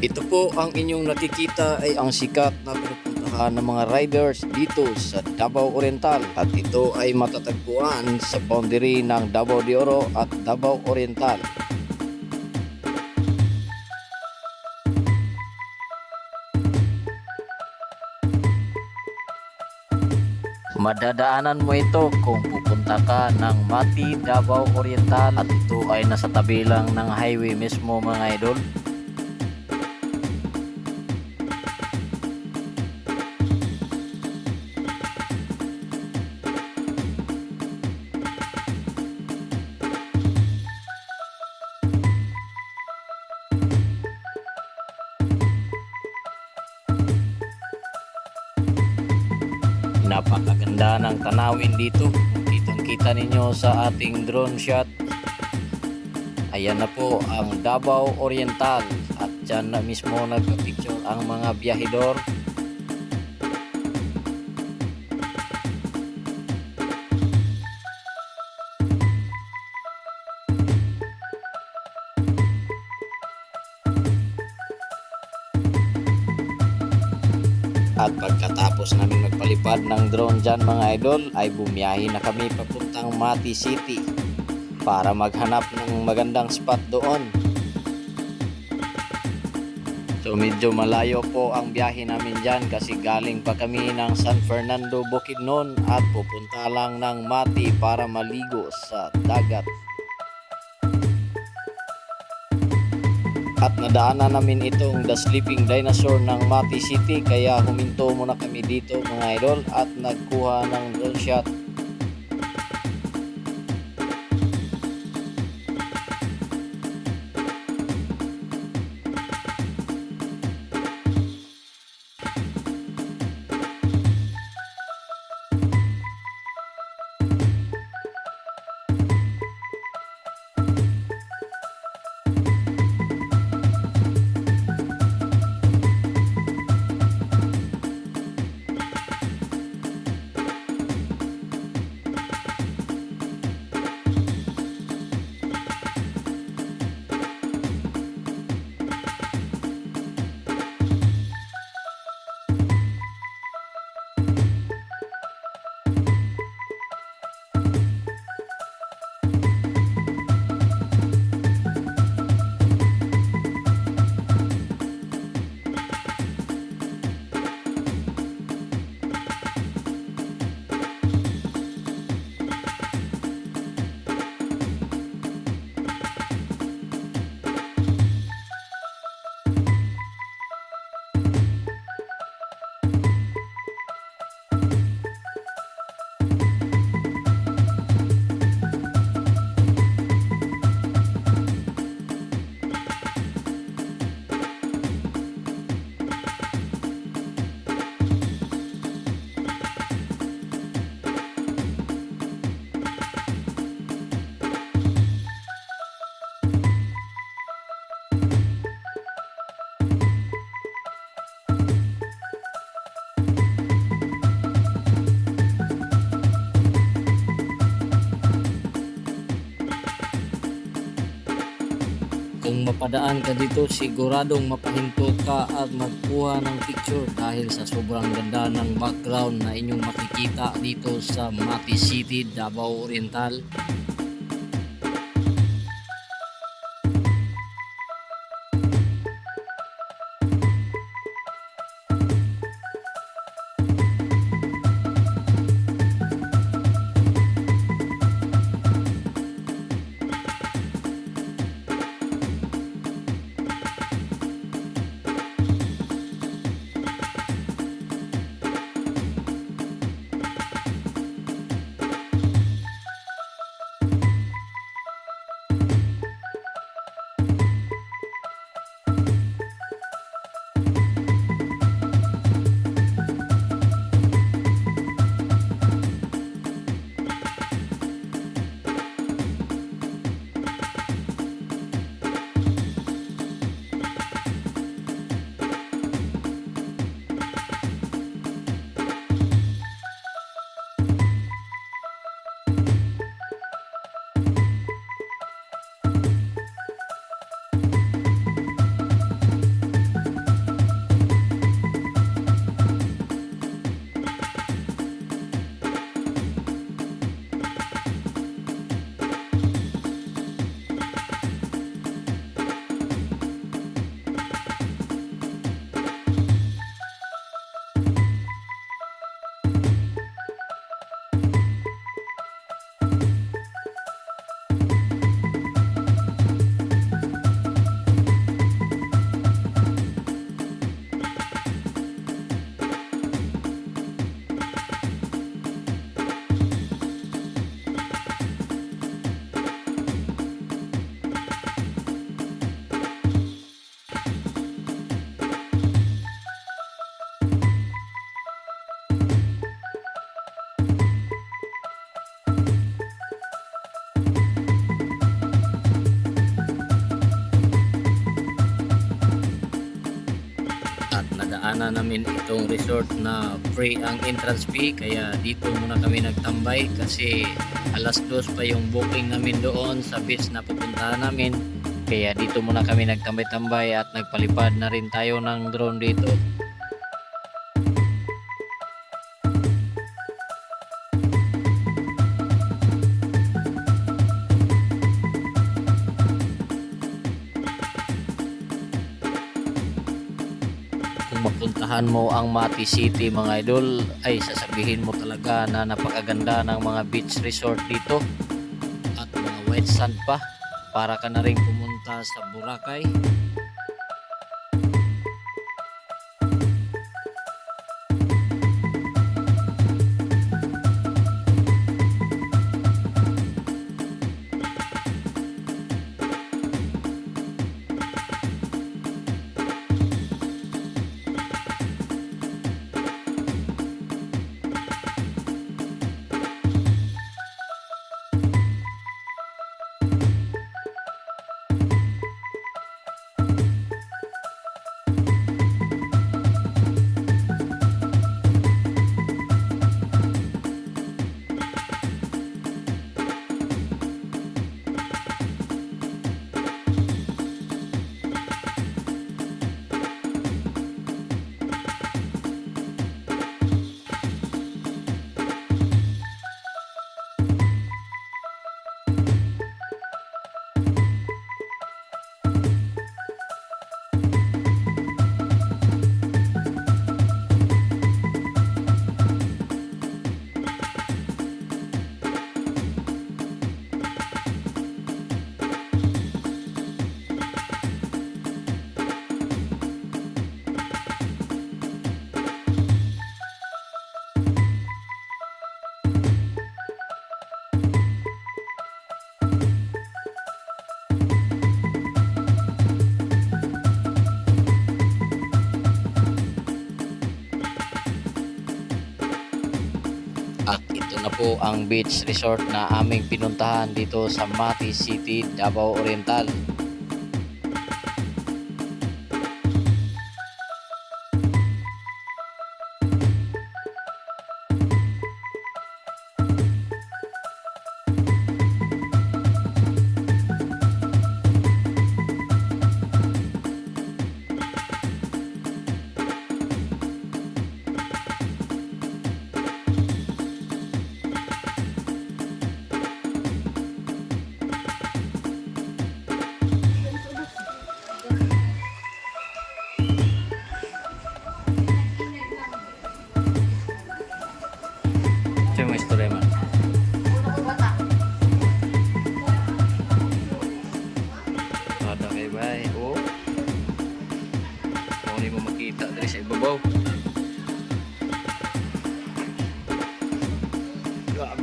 Ito po ang inyong nakikita ay ang sikat na pinupuntahan ng mga riders dito sa Davao Oriental at ito ay matatagpuan sa boundary ng Davao de Oro at Davao Oriental. Madadaanan mo ito kung pupunta ka ng Mati, Davao Oriental at ito ay nasa tabi lang ng highway mismo mga idol. Napakaganda ng tanawin dito. Kitang kita ninyo sa ating drone shot. Ayan na po ang Davao Oriental at dyan na mismo nagpa-picture ang mga biyahidor. At pagkatapos namin magpalipad ng drone dyan mga idol ay bumiyahe na kami papuntang Mati City para maghanap ng magandang spot doon. So medyo malayo po ang biyahe namin dyan kasi galing pa kami ng San Fernando Bukidnon at pupunta lang ng Mati para maligo sa dagat. At nadaanan namin itong The Sleeping Dinosaur ng Mati City kaya huminto muna kami dito mga idol at nagkuha ng drone shot. Mapadaan ka dito, siguradong mapahinto ka at magkuha ng picture dahil sa sobrang ganda ng background na inyong makikita dito sa Mati City, Davao Oriental. Nadaanan namin itong resort na free ang entrance fee. Kaya dito muna kami nagtambay kasi alas dos pa yung booking namin doon sa beach na pupuntahan namin. Kaya dito muna kami nagtambay-tambay at nagpalipad na rin tayo ng drone dito mapuntahan mo ang Mati City mga idol? Ay sasabihin mo talaga na napakaganda ng mga beach resort dito. At mga white sand pa. Para ka na rin pumunta sa Boracay At ito na po ang beach resort na aming pinuntahan dito sa Mati City, Davao Oriental.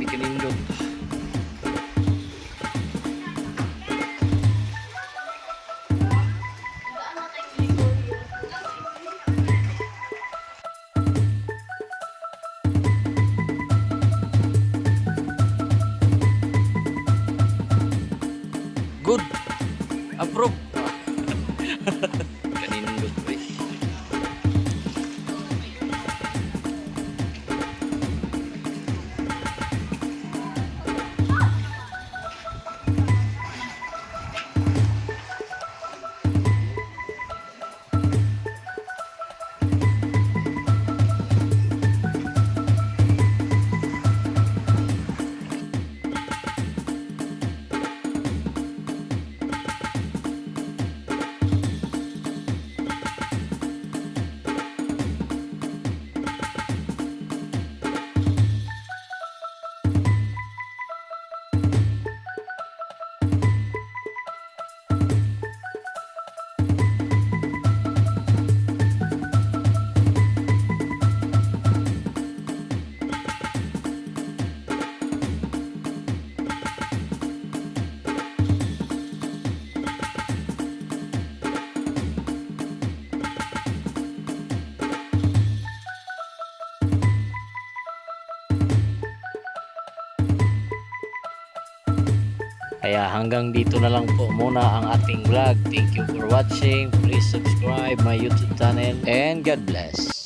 bikin induk. Good. Approve. Kaya hanggang dito na lang po muna ang ating vlog. Thank you for watching. Please subscribe my YouTube channel and God bless.